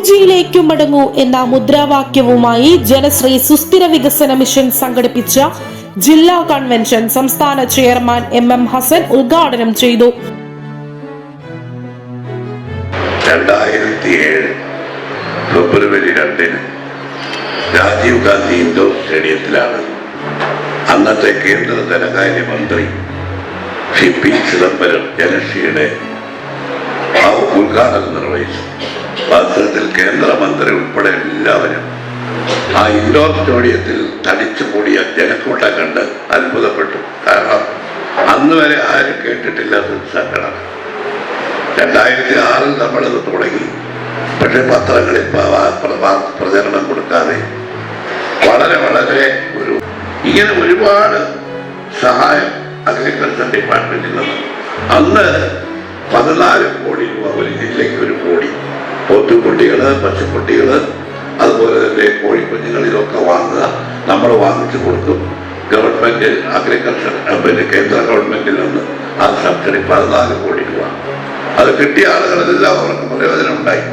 ഗാന്ധിജിയിലേക്കു മടങ്ങൂ എന്ന മുദ്രാവാക്യവുമായി ജനശ്രീ സുസ്ഥിര വികസന മിഷൻ സംഘടിപ്പിച്ച ജില്ലാ കൺവെൻഷൻ സംസ്ഥാന ചെയർമാൻ എം എം ഹസൻ ഉദ്ഘാടനം ചെയ്തു. രണ്ടായിരത്തി ഏഴ് ഫെബ്രുവരി രണ്ടിന് രാജീവ് ഗാന്ധി ഇൻഡോർ സ്റ്റേഡിയത്തിലാണ് അന്നത്തെ കേന്ദ്ര ധനകാര്യമന്ത്രി ശ്രീ പി ചിദംബരം ജനശ്രീയുടെ ഉദ്ഘാടനം നിർവഹിച്ചു വാസ്തവത്തിൽ കേന്ദ്രമന്ത്രി ഉൾപ്പെടെ എല്ലാവരും ആ ഇൻഡോർ സ്റ്റേഡിയത്തിൽ തടിച്ചു കൂടിയ ജനക്കൂട്ടം കണ്ട് അത്ഭുതപ്പെട്ടു. കാരണം അന്ന് വരെ ആരും കേട്ടിട്ടില്ലാത്ത സംഘടന രണ്ടായിരത്തി ആറിൽ നമ്മളത് തുടങ്ങി. പക്ഷെ പത്രങ്ങളിൽ പ്രചരണം കൊടുക്കാതെ വളരെ വളരെ ഒരു ഇങ്ങനെ ഒരുപാട് സഹായം അഗ്രികൾച്ചർ ഡിപ്പാർട്ട്മെന്റിൽ നിന്ന് അന്ന് പതിനാല് കോടി രൂപ ഒരു ജില്ലയ്ക്ക് ഒരു കോടി പോത്തുകുട്ടികൾ പശുക്കുട്ടികൾ അതുപോലെ തന്നെ കോഴിക്കുഞ്ഞുങ്ങൾ ഇതൊക്കെ വാങ്ങുക. നമ്മൾ വാങ്ങിച്ചു കൊടുക്കും. ഗവൺമെന്റ് അഗ്രികൾച്ചർ പിന്നെ കേന്ദ്ര ഗവൺമെന്റിൽ നിന്ന് അത് സബ്സിഡി പതിനാല് കോടി രൂപ. അത് കിട്ടിയ ആളുകളെല്ലാം അവർക്ക് പ്രയോജനം ഉണ്ടായി.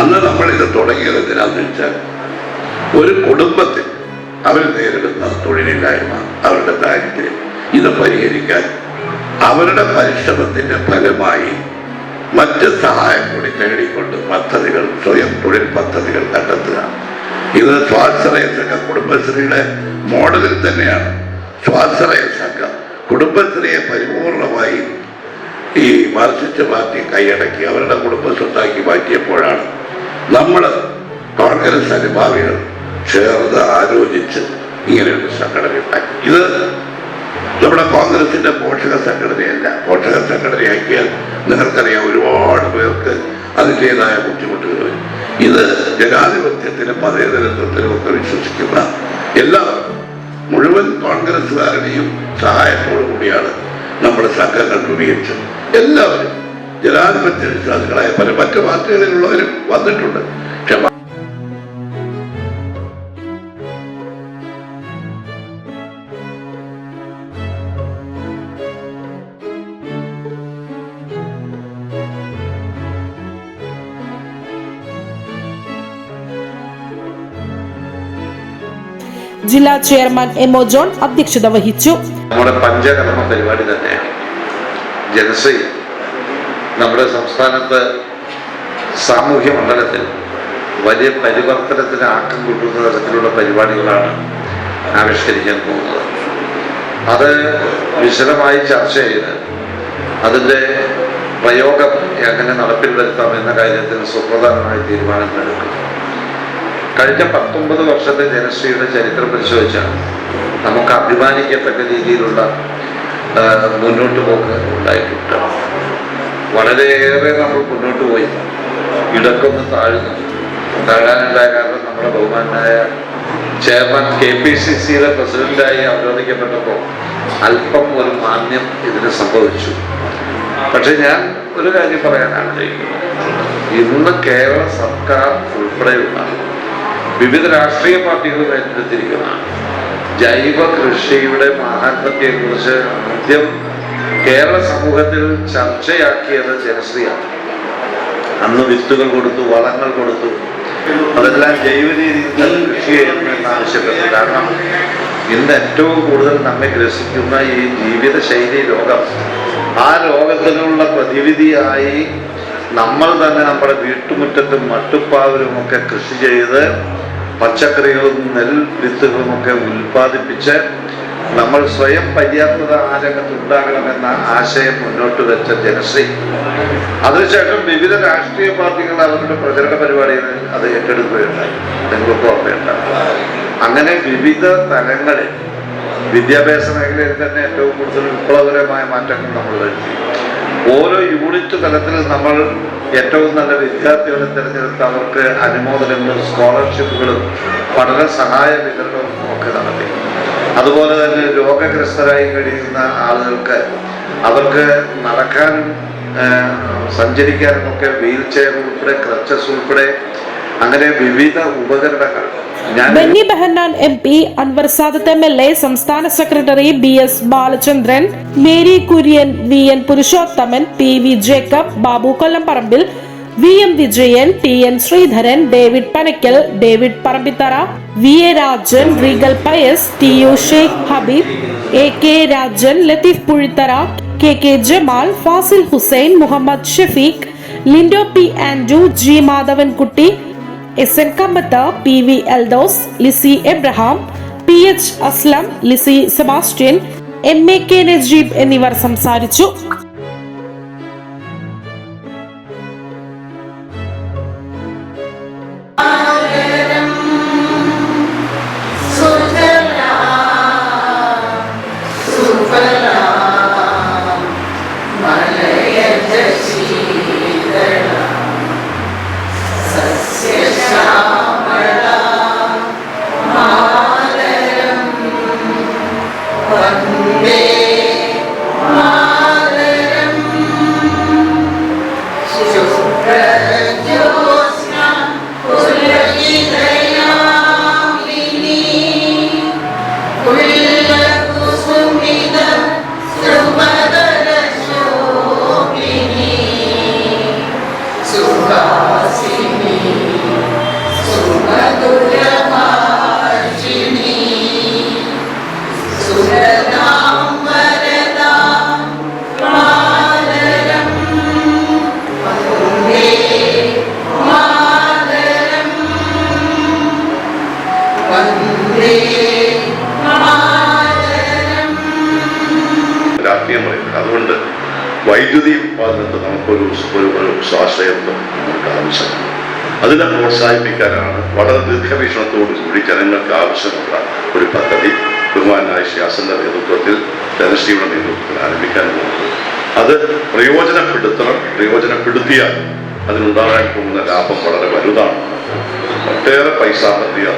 അന്ന് നമ്മൾ ഇത് തുടങ്ങിയത് എന്തിനാന്ന് വെച്ചാൽ ഒരു കുടുംബത്തിൽ അവർ നേരിടുന്ന തൊഴിലില്ലായ്മ അവരുടെ ദാരിദ്ര്യം ഇത് പരിഹരിക്കാൻ അവരുടെ പരിശ്രമത്തിന്റെ ഫലമായി മറ്റ് സഹായം കൂടി നേടിക്കൊണ്ട് പദ്ധതികൾ സ്വയം തൊഴിൽ പദ്ധതികൾ കണ്ടെത്തുക ഇത് സ്വാശ്രയ സംഘം കുടുംബശ്രീയുടെ മോഡലിൽ തന്നെയാണ്. സ്വാശ്രയ സംഘം കുടുംബശ്രീയെ പരിപൂർണമായി ഈ മാർക്സിസ്റ്റ് പാർട്ടി കൈയടക്കി അവരുടെ കുടുംബ സ്വത്താക്കി മാറ്റിയപ്പോഴാണ് നമ്മൾ കോൺഗ്രസ് അനുഭാവികൾ ചേർന്ന് ആലോചിച്ച് ഇങ്ങനെയൊരു സംഘടന ഉണ്ടാക്കി. ഇത് നമ്മുടെ കോൺഗ്രസിന്റെ പോഷക സംഘടനയല്ല. പോഷക സംഘടനയാക്കിയാൽ നിങ്ങൾക്കറിയാം ഒരുപാട് പേർക്ക് അതിന്റെതായ ബുദ്ധിമുട്ടുകൾ ഇത് ജനാധിപത്യത്തിനും മതേതരത്വത്തിനും ഒക്കെ വിശ്വസിക്കുന്ന എല്ലാവർക്കും മുഴുവൻ കോൺഗ്രസ്സുകാരുടെയും സഹായത്തോടു കൂടിയാണ് നമ്മുടെ സംഘങ്ങൾ രൂപീകരിച്ചത്. എല്ലാവരും ജനാധിപത്യ വിശ്വാസികളായ പല മറ്റു പാർട്ടികളിലുള്ളവരും വന്നിട്ടുണ്ട്. ജില്ലാ ചെയർമാൻ എം ഒ ജോൺ അധ്യക്ഷത വഹിച്ചു. നമ്മുടെ പഞ്ചകർമ്മ പരിപാടി തന്നെയാണ്. ജനശ്രീ നമ്മുടെ സംസ്ഥാനത്ത് സാമൂഹ്യ മണ്ഡലത്തിൽ വലിയ പരിവർത്തനത്തിന് ആക്കം കൂട്ടുന്ന തരത്തിലുള്ള പരിപാടികളാണ് ആവിഷ്കരിക്കാൻ പോകുന്നത്. അത് വിശദമായി ചർച്ച ചെയ്ത് അതിന്റെ പ്രയോഗം എങ്ങനെ നടപ്പിൽ വരുത്താം എന്ന കാര്യത്തിൽ സുപ്രധാനമായ തീരുമാനങ്ങൾ എടുക്കും കഴിഞ്ഞ പത്തൊമ്പത് വർഷത്തെ ജനശ്രീയുടെ ചരിത്രം പരിശോധിച്ചാൽ നമുക്ക് അഭിമാനിക്കത്തക്ക രീതിയിലുള്ള മുന്നോട്ട് പോക്ക് ഉണ്ടായിട്ടുണ്ട്. വളരെയേറെ നമ്മൾ മുന്നോട്ട് പോയി. ഇടക്കൊന്ന് താഴ്ന്നു. താഴാനുണ്ടായ കാരണം നമ്മുടെ ബഹുമാനായ ചെയർമാൻ കെ പി സി സിയുടെ പ്രസിഡന്റായി അവരോധിക്കപ്പെട്ടപ്പോൾ അല്പം ഒരു മാന്യം ഇതിന് സംഭവിച്ചു. പക്ഷെ ഞാൻ ഒരു കാര്യം പറയാനാണ് ആഗ്രഹിക്കുന്നു ഇന്ന് കേരള സർക്കാർ ഉൾപ്പെടെയുള്ള വിവിധ രാഷ്ട്രീയ പാർട്ടികൾ ഏറ്റെടുത്തിരിക്കുന്ന ജൈവ കൃഷിയുടെ മഹാത്മത്തെക്കുറിച്ച് ആദ്യം കേരള സമൂഹത്തിൽ ചർച്ചയാക്കിയത് ജനശ്രീയാണ്. അന്ന് വിത്തുകൾ കൊടുത്തു വളങ്ങൾ കൊടുത്തു. അതെല്ലാം ജൈവ രീതിയിൽ കൃഷി ചെയ്യണമെന്ന് ആവശ്യപ്പെട്ടു. കാരണം ഇന്ന് ഏറ്റവും കൂടുതൽ നമ്മെ ഗ്രസിക്കുന്ന ഈ ജീവിത ശൈലി രോഗം ആ രോഗത്തിനുള്ള പ്രതിവിധിയായി നമ്മൾ തന്നെ നമ്മുടെ വീട്ടുമുറ്റത്തും മട്ടുപ്പാവിലും ഒക്കെ കൃഷി ചെയ്ത് പച്ചക്കറികളും നെൽവിത്തുകളും ഒക്കെ ഉൽപ്പാദിപ്പിച്ച് നമ്മൾ സ്വയം പര്യാപ്തത ആ രംഗത്ത് ഉണ്ടാകണമെന്ന ആശയം മുന്നോട്ട് വെച്ച ജനശ്രീ. അതിനുശേഷം വിവിധ രാഷ്ട്രീയ പാർട്ടികൾ അവരുടെ പ്രചരണ പരിപാടികളിൽ അത് ഏറ്റെടുക്കുകയുണ്ടായി. നിങ്ങൾക്ക് ഓർമ്മയുണ്ടാകും അങ്ങനെ വിവിധ തലങ്ങളിൽ വിദ്യാഭ്യാസ മേഖലയിൽ തന്നെ ഏറ്റവും കൂടുതൽ വിപ്ലവകരമായ മാറ്റങ്ങൾ നമ്മൾ വരുത്തി. ഓരോ യൂണിറ്റ് തലത്തിൽ നമ്മൾ ഏറ്റവും നല്ല വിദ്യാർത്ഥികളെ തിരഞ്ഞെടുത്ത് അവർക്ക് അനുമോദനങ്ങളും സ്കോളർഷിപ്പുകളും പഠന സഹായ വിതരണവും ഒക്കെ നടത്തി. അതുപോലെ തന്നെ രോഗഗ്രസ്തരായി കഴിയുന്ന ആളുകൾക്ക് അവർക്ക് നടക്കാനും സഞ്ചരിക്കാനും ഒക്കെ വീൽ ചെയർ ഉൾപ്പെടെ ക്രച്ചസ് ഉൾപ്പെടെ അങ്ങനെ വിവിധ ഉപകരണങ്ങൾ. Benny Behanan M P Anwar Sadath M L A സംസ്ഥാന secretary B S Balachandran Mary Kurian V N Purushothaman P V Jacob Babu Kollamparambil V M Vijayan T N Sreedharan David Panakkal David Parambithara V A Rajan Regal Pius T U Sheikh Habeeb A K Rajan Latheef Puzhithara K K Jamal Fazil Hussain Muhammad Shafeeq Lindo P Andrew G Madhavankutty S N Kambath P V Eldhose Lissy Abraham P H Aslam Lissy Sebastian M A K Najeeb എന്നിവർ സംസാരിച്ചു. വൈദ്യുതി ഉത്പാദനത്തിൽ നമുക്കൊരു ഒരു സ്വാശ്രയത്വം നമുക്ക് ആവശ്യമാണ്. അതിനെ പ്രോത്സാഹിപ്പിക്കാനാണ് വളരെ ദീർഘവീക്ഷണത്തോടു കൂടി ജനങ്ങൾക്ക് ആവശ്യമുള്ള ഒരു പദ്ധതി ബഹുമാനായ ശ്യാസന്റെ നേതൃത്വത്തിൽ ധനശ്രീയുടെ നേതൃത്വത്തിൽ ആരംഭിക്കാൻ പോകുന്നത്. അത് പ്രയോജനപ്പെടുത്തണം പ്രയോജനപ്പെടുത്തിയാൽ അതിനുണ്ടാകാൻ പോകുന്ന ലാഭം വളരെ വലുതാണ്. ഒട്ടേറെ പൈസ പറ്റിയ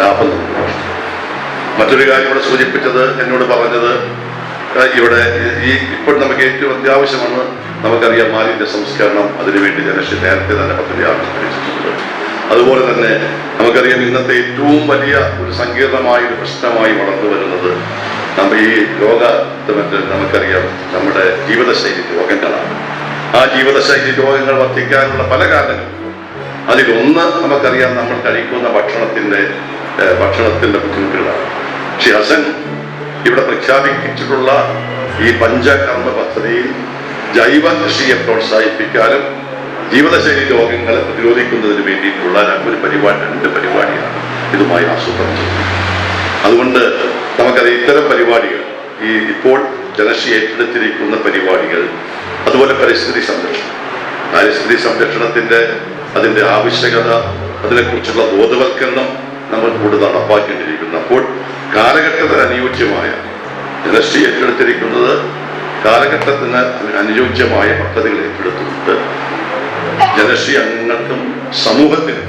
ലാഭം നമുക്ക്. മറ്റൊരു കാര്യം ഇവിടെ സൂചിപ്പിച്ചത് എന്നോട് പറഞ്ഞത് ഇവിടെ ഈ ഇപ്പോൾ നമുക്ക് ഏറ്റവും അത്യാവശ്യമാണ് നമുക്കറിയാം മാലിന്യ സംസ്കരണം അതിനുവേണ്ടി ജനശ്രീ നേരത്തെ തന്നെ പദ്ധതി ആവിഷ്കരിച്ചിട്ടുണ്ട്. അതുപോലെ തന്നെ നമുക്കറിയാം ഇന്നത്തെ ഏറ്റവും വലിയ ഒരു സങ്കീർണമായ ഒരു പ്രശ്നമായി വളർന്നു വരുന്നത് നമ്മൾ ഈ രോഗ നമുക്കറിയാം നമ്മുടെ ജീവിതശൈലി രോഗങ്ങളാണ്. ആ ജീവിതശൈലി രോഗങ്ങൾ വർദ്ധിക്കാനുള്ള പല കാരണങ്ങളും. അതിലൊന്ന് നമുക്കറിയാം നമ്മൾ കഴിക്കുന്ന ഭക്ഷണത്തിന്റെ ഭക്ഷണത്തിന്റെ ബുദ്ധിമുട്ടുകളാണ്. പക്ഷെ ഹസൻ ഇവിടെ പ്രഖ്യാപിച്ചിട്ടുള്ള ഈ പഞ്ചകർമ്മ പദ്ധതിയിൽ ജൈവ കൃഷിയെ പ്രോത്സാഹിപ്പിക്കാനും ജീവിതശൈലി രോഗങ്ങളെ പ്രതിരോധിക്കുന്നതിന് വേണ്ടിയിട്ടുള്ള ഒരു പരിപാടി രണ്ട് പരിപാടിയാണ് ഇതുമായി ആസൂത്രണം. അതുകൊണ്ട് നമുക്കറിയാം ഇത്തരം പരിപാടികൾ ഈ ഇപ്പോൾ ജനശ്രീ ഏറ്റെടുത്തിരിക്കുന്ന പരിപാടികൾ അതുപോലെ പരിസ്ഥിതി സംരക്ഷണം. പരിസ്ഥിതി സംരക്ഷണത്തിന്റെ അതിന്റെ ആവശ്യകത അതിനെക്കുറിച്ചുള്ള ബോധവൽക്കരണം നമ്മൾ കൂടുതൽ നടപ്പാക്കേണ്ടിയിരിക്കുന്നു. അപ്പോൾ കാലഘട്ടത്തിന് അനുയോജ്യമായ ജനശ്രീ ഏറ്റെടുത്തിരിക്കുന്നത് കാലഘട്ടത്തിന് അനുയോജ്യമായ പദ്ധതികൾ ഏറ്റെടുത്തുകൊണ്ട് ജനശ്രീ അംഗങ്ങൾക്കും സമൂഹത്തിനും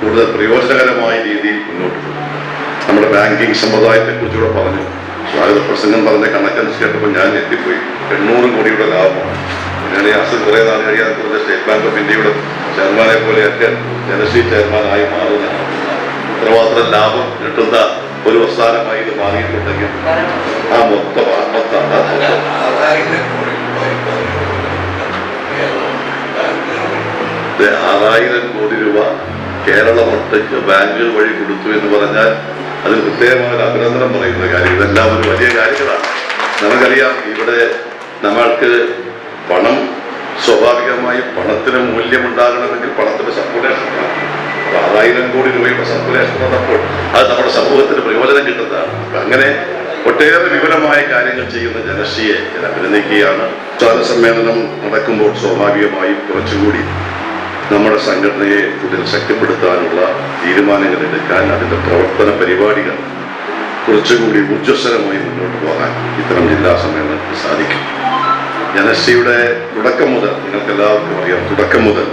കൂടുതൽ പ്രയോജനകരമായ രീതിയിൽ മുന്നോട്ട് പോകും നമ്മുടെ ബാങ്കിങ് സമ്പ്രദായത്തെ കുറിച്ചുകൂടെ പറഞ്ഞു. സ്വാഗത പ്രസംഗം പറഞ്ഞ കണക്കനുസരിച്ച് കേട്ടപ്പോൾ ഞാൻ എത്തിപ്പോയി എണ്ണൂറ് കോടിയുടെ ലാഭമാണ്. അങ്ങനെ അസുഖം കുറേ നാൾ കഴിയാതെ കുറച്ച് സ്റ്റേറ്റ് ബാങ്ക് ഓഫ് ഇന്ത്യയുടെ ചെയർമാനെ പോലെയൊക്കെ ജനശ്രീ ചെയർമാനായി മാറുന്നതാണ്. ഇത്രമാത്രം ലാഭം കിട്ടുന്ന ഒരു പ്രസ്ഥാനമായി ഇത് മാറിയിട്ടുണ്ടെങ്കിൽ ആ മൊത്തം ആത്മത്താണ് ആറായിരം കോടി രൂപ കേരളം ഒട്ടയ്ക്ക് ബാങ്കുകൾ വഴി കൊടുത്തു എന്ന് പറഞ്ഞാൽ അത് പ്രത്യേകമായ ഒരു അഭിനന്ദനം പറയുന്ന കാര്യം. ഇതെല്ലാം ഒരു വലിയ കാര്യങ്ങളാണ്. നമുക്കറിയാം ഇവിടെ നമ്മൾക്ക് പണം സ്വാഭാവികമായി പണത്തിന് മൂല്യമുണ്ടാകണമെങ്കിൽ പണത്തിന് സർക്കുലേഷൻ ആറായിരം കോടി രൂപയുടെ സർക്കുലേഷൻ വന്നപ്പോൾ അത് നമ്മുടെ സമൂഹത്തിന് പ്രയോജനം കിട്ടുന്നതാണ്. അങ്ങനെ ഒട്ടേറെ വിപുലമായ കാര്യങ്ങൾ ചെയ്യുന്ന ജനശ്രീയെ ഞാൻ അഭിനന്ദിക്കുകയാണ്. സ്വാഗത സമ്മേളനം നടക്കുമ്പോൾ സ്വാഭാവികമായും കുറച്ചുകൂടി നമ്മുടെ സംഘടനയെ കൂടുതൽ ശക്തിപ്പെടുത്താനുള്ള തീരുമാനങ്ങൾ എടുക്കാൻ അതിന്റെ പ്രവർത്തന പരിപാടികൾ കുറച്ചുകൂടി ഊർജസ്വരമായി മുന്നോട്ട് പോകാൻ ഇത്തരം ജില്ലാ സമ്മേളനത്തിന് സാധിക്കും. ജനശ്രീയുടെ തുടക്കം മുതൽ നിങ്ങൾക്ക് എല്ലാവർക്കും അറിയാം തുടക്കം മുതൽ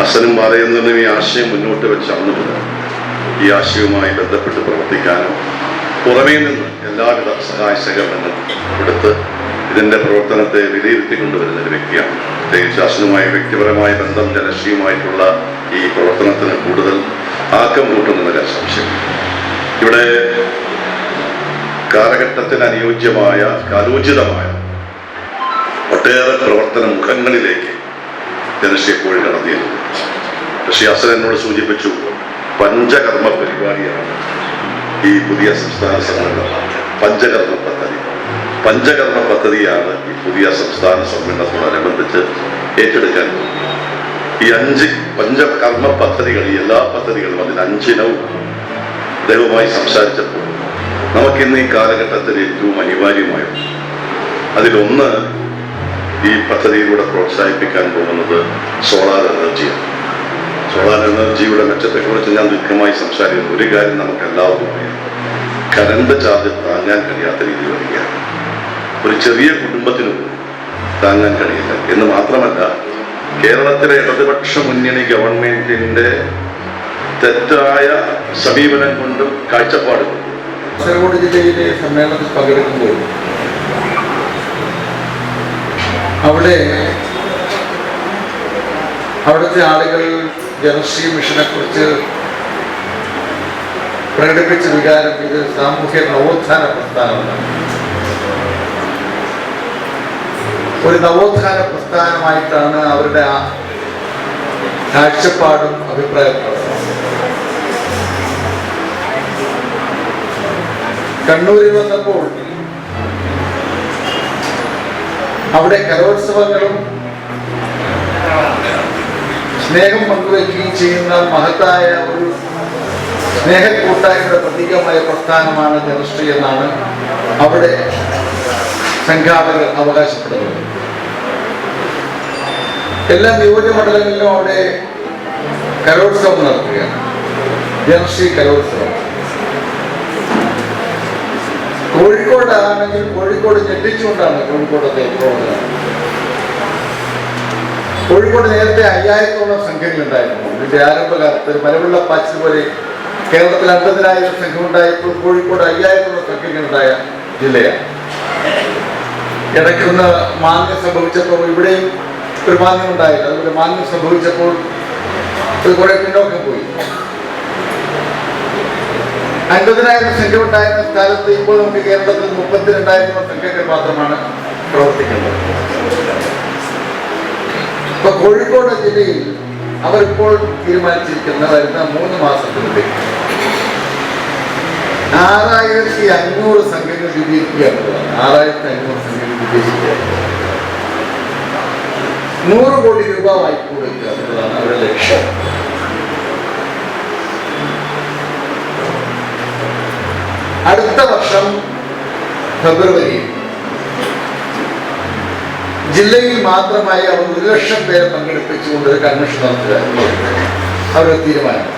അസനും പറയുന്നതിനും ഈ ആശയം മുന്നോട്ട് വെച്ച അന്ന് ഈ ആശയവുമായി ബന്ധപ്പെട്ട് പ്രവർത്തിക്കാനും പുറമേ നിന്ന് എല്ലാവിധ സഹായ സഹകരണങ്ങളും കൊടുത്ത് ഇതിന്റെ പ്രവർത്തനത്തെ വിലയിരുത്തി കൊണ്ടുവരുന്ന ഒരു വ്യക്തിയാണ്. പ്രത്യേകിച്ച് അസനുമായി വ്യക്തിപരമായ ബന്ധം ജനശ്രീയുമായിട്ടുള്ള ഈ പ്രവർത്തനത്തിന് കൂടുതൽ ആക്കം കൂട്ടുന്നതിന് സംശയം. ഇവിടെ കാലഘട്ടത്തിന് അനുയോജ്യമായ കാലോചിതമായ ഒട്ടേറെ പ്രവർത്തന മുഖങ്ങളിലേക്ക് ജനശ്രീ എപ്പോഴും നടത്തിയിരുന്നത് പക്ഷേ അസൻ എന്നോട് സൂചിപ്പിച്ചു. പഞ്ചകർമ്മ പരിപാടിയാണ്. ഈ പുതിയ സംസ്ഥാന സമ്മേളനം. പഞ്ചകർമ്മ പദ്ധതി. പഞ്ചകർമ്മ പദ്ധതിയാണ് ഈ പുതിയ സംസ്ഥാന സമ്മേളനത്തോടനുബന്ധിച്ച് ഏറ്റെടുക്കാൻ. ഈ അഞ്ച് പഞ്ചകർമ്മ പദ്ധതികൾ ഈ എല്ലാ പദ്ധതികളും അതിൽ അഞ്ചിനവും ദൈവമായി സംസാരിച്ചപ്പോൾ നമുക്കിന്ന് ഈ കാലഘട്ടത്തിൽ ഏറ്റവും അനിവാര്യമായ അതിലൊന്ന് ഈ പദ്ധതിയിലൂടെ പ്രോത്സാഹിപ്പിക്കാൻ പോകുന്നത് സോളാർ എനർജിയാണ്. സോളാർ എനർജിയുടെ മെച്ചത്തെക്കുറിച്ച് ഞാൻ ദുഃഖമായി സംസാരിക്കുന്നു ഒരു കാര്യം നമുക്ക് എല്ലാവർക്കും അറിയാം. കരണ്ട് ചാർജ് താങ്ങാൻ കഴിയാത്ത രീതി വരികയാണ്. ഒരു ചെറിയ കുടുംബത്തിന് താങ്ങാൻ കഴിയില്ല. എന്ന് മാത്രമല്ല കേരളത്തിലെ ഇടതുപക്ഷ മുന്നണി ഗവൺമെന്റിന്റെ തെറ്റായ സമീപനം കൊണ്ടും കാഴ്ചപ്പാട് കാസർഗോഡ് ജില്ലയിലെ സമ്മേളനത്തിൽ പങ്കെടുക്കുമ്പോൾ അവിടെ അവിടുത്തെ ആളുകൾ ജനശ്രീ മിഷനെ കുറിച്ച് പ്രകടിപ്പിച്ച വികാരം ഇത് സാമൂഹ്യ നവോത്ഥാന പ്രസ്ഥാനമാണ്. ഒരു നവോത്ഥാന പ്രസ്ഥാനമായിട്ടാണ് അവരുടെ ആ കാഴ്ചപ്പാടും അഭിപ്രായപ്പെടുന്നത് കണ്ണൂരിൽ വന്നപ്പോൾ അവിടെ കലോത്സവങ്ങളും സ്നേഹം പങ്കുവയ്ക്കുകയും ചെയ്യുന്ന മഹത്തായ ഒരു സ്നേഹക്കൂട്ടായ്മയുടെ പ്രതീകമായ പ്രസ്ഥാനമാണ് ജനശ്രീ എന്നാണ് അവിടെ സംഘാടകർ അവകാശപ്പെടുന്നത്. എല്ലാ നിയോജകമണ്ഡലങ്ങളിലും അവിടെ കലോത്സവം നടത്തുകയാണ് ജനശ്രീ കലോത്സവം. കോഴിക്കോടാണെങ്കിൽ കോഴിക്കോട് ഞെട്ടിച്ചുകൊണ്ടാണ് കോഴിക്കോടത്തെ പ്രവർത്തനം കോഴിക്കോട് നേരത്തെ അയ്യായിരത്തോളം സംഘങ്ങളുണ്ടായിരുന്നു. ഇതിന്റെ ആരംഭകാലത്ത് മലവെള്ള പാച്ചിൽ പോലെ കേരളത്തിൽ അൻപതിനായിരം സംഘമുണ്ടായപ്പോൾ കോഴിക്കോട് അയ്യായിരത്തോളം സംഘങ്ങളുണ്ടായ ജില്ലയാണ്. ഇടയ്ക്കൊന്ന് മാന്യം സംഭവിച്ചപ്പോൾ ഇവിടെയും ഒരു മാന്യം ഉണ്ടായില്ല. അതുപോലെ മാന്യം സംഭവിച്ചപ്പോൾ കുറെ പിന്നോക്കം പോയി. അൻപതിനായിരം സംഘം ഉണ്ടായിരുന്ന സ്ഥലത്ത് ഇപ്പോൾ നമുക്ക് കേരളത്തിൽ മുപ്പത്തിരണ്ടായിരം സംഘങ്ങൾ മാത്രമാണ് പ്രവർത്തിക്കുന്നത്. കോഴിക്കോട് ജില്ലയിൽ അവരിപ്പോൾ തീരുമാനിച്ചിരിക്കുന്ന വരുന്ന മൂന്ന് മാസത്തിനുള്ളിൽ. ആറായിരത്തി അഞ്ഞൂറ് സംഘങ്ങൾ എന്നുള്ളതാണ് ആറായിരത്തി അഞ്ഞൂറ് സംഘങ്ങൾ രൂപീകരിക്കുക നൂറ് കോടി രൂപ വായ്പ കൊടുക്കുക എന്നുള്ളതാണ് അവരുടെ ലക്ഷ്യം. അടുത്ത വർഷം ഫെബ്രുവരി ജില്ലയിൽ മാത്രമായി അവർ ഒരു ലക്ഷം പേരെ പങ്കെടുപ്പിച്ചുകൊണ്ട് ഒരു കൺവെൻഷൻ നടത്തുക അവരുടെ തീരുമാനം.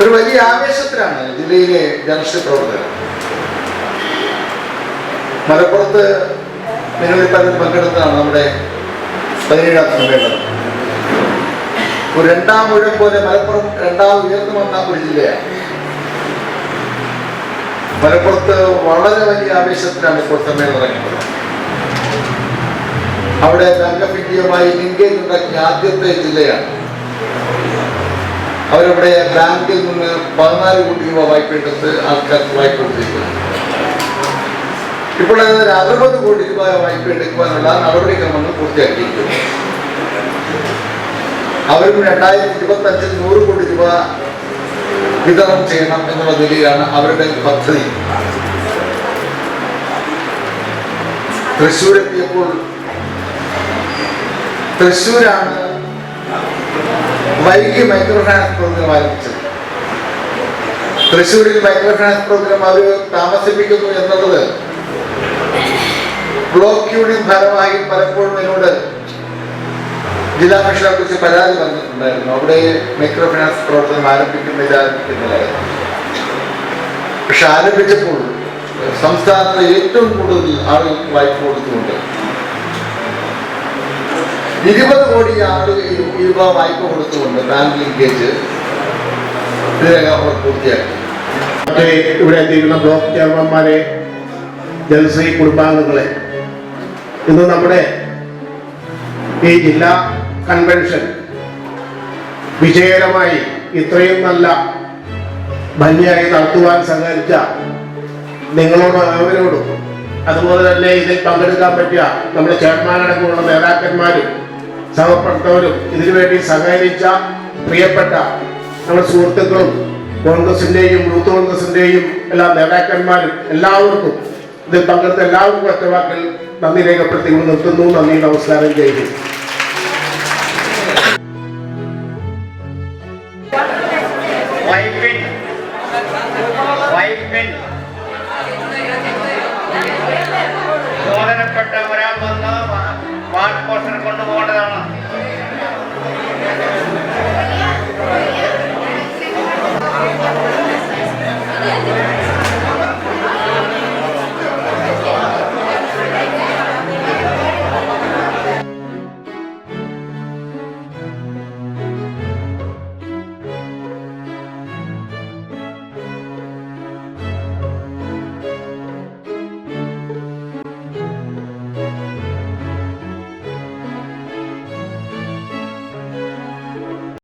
ഒരു വലിയ ആവേശത്തിലാണ് ജില്ലയിലെ ജനശ്രീ പ്രവർത്തകർ. മലപ്പുറത്ത് നിങ്ങളിൽ പലരും പങ്കെടുത്തതാണ് നമ്മുടെ പതിനേഴാം സമ്മേളനം. ഒരു രണ്ടാം മുഴം പോലെ മലപ്പുറം രണ്ടാം ഉയർന്നു വന്ന ഒരു ജില്ലയാണ്. മലപ്പുറത്ത് വളരെ വലിയ ആവേശത്തിലാണ് ഇപ്പോൾ സമ്മേളനം നടക്കുന്നത്. അവിടെ ഓഫ് ഇന്ത്യയുമായി ലിങ്കേജ് ഉണ്ടാക്കിയ ആദ്യത്തെ ജില്ലയാണ്. അവരവിടെ ബാങ്കിൽ നിന്ന് പതിനാല് കോടി രൂപ വായ്പ എടുത്ത് ആൾക്കാർക്ക് വായ്പ കൊടുത്തിരിക്കുന്നു ഇപ്പോൾ ഏതാണ്ട് അറുപത് കോടി രൂപ വായ്പ എടുക്കുവാനുള്ള നടപടിക്രമങ്ങൾ പൂർത്തിയാക്കിയിരിക്കുന്നു. അവരും രണ്ടായിരത്തി ഇരുപത്തി അഞ്ചിൽ നൂറ് കോടി രൂപ വിതരണം ചെയ്യണം എന്നുള്ള നിലയിലാണ് അവരുടെ പദ്ധതി. തൃശ്ശൂർ എത്തിയപ്പോൾ തൃശ്ശൂരാണ്. വൈകി മൈക്രോ ഫിനാൻസ് പ്രോഗ്രാം ആരംഭിച്ചത് തൃശ്ശൂരിൽ മൈക്രോ ഫിനാൻസ് പ്രോഗ്രാം അവർ താമസിപ്പിക്കുന്നു എന്നുള്ളത് ബ്ലോക്ക് യൂണിയൻ ഭാരവാഹി പലപ്പോഴും എന്നോട് ജില്ലാ കമ്മീഷനെ കുറിച്ച് പരാതി പറഞ്ഞിട്ടുണ്ടായിരുന്നു. അവിടെ മൈക്രോ ഫിനാൻസ് പ്രവർത്തനം ആരംഭിക്കുന്നില്ല ആരംഭിക്കുന്നില്ലായിരുന്നു പക്ഷെ ആരംഭിച്ചപ്പോൾ സംസ്ഥാനത്തെ ഏറ്റവും കൂടുതൽ ആളുകൾക്ക് വായ്പ കൊടുത്തുകൊണ്ട് ഇരുപത് കോടി ആളുകൾ രൂപ വായ്പ കൊടുത്തുകൊണ്ട് ബാങ്ക് ലിങ്കേജ് ഇതിനകം ഇവിടെ എത്തിയിരിക്കുന്ന ബ്ലോക്ക് ചെയർമാന്മാരെ ജനശ്രീ കുടുംബാംഗങ്ങളെ ഇന്ന് നമ്മുടെ ഈ ജില്ലാ കൺവെൻഷൻ വിജയകരമായി ഇത്രയും നല്ല ഭംഗിയായി നടത്തുവാൻ സഹകരിച്ച നിങ്ങളോട് അവരോടും അതുപോലെ തന്നെ ഇതിൽ പങ്കെടുക്കാൻ പറ്റിയ നമ്മുടെ ചെയർമാനടക്കമുള്ള നേതാക്കന്മാരും സഹപ്രവർത്തകരും ഇതിനുവേണ്ടി സഹകരിച്ച പ്രിയപ്പെട്ട നമ്മുടെ സുഹൃത്തുക്കളും കോൺഗ്രസിന്റെയും യൂത്ത് കോൺഗ്രസിന്റെയും എല്ലാ നേതാക്കന്മാരും എല്ലാവർക്കും ഇതിൽ പങ്കെടുത്ത എല്ലാവർക്കും ഒറ്റവാക്കിൽ നന്ദി രേഖപ്പെടുത്തിക്കൊണ്ട് നിർത്തുന്നു. നന്ദി നമസ്കാരം. ചെയ്യുന്നു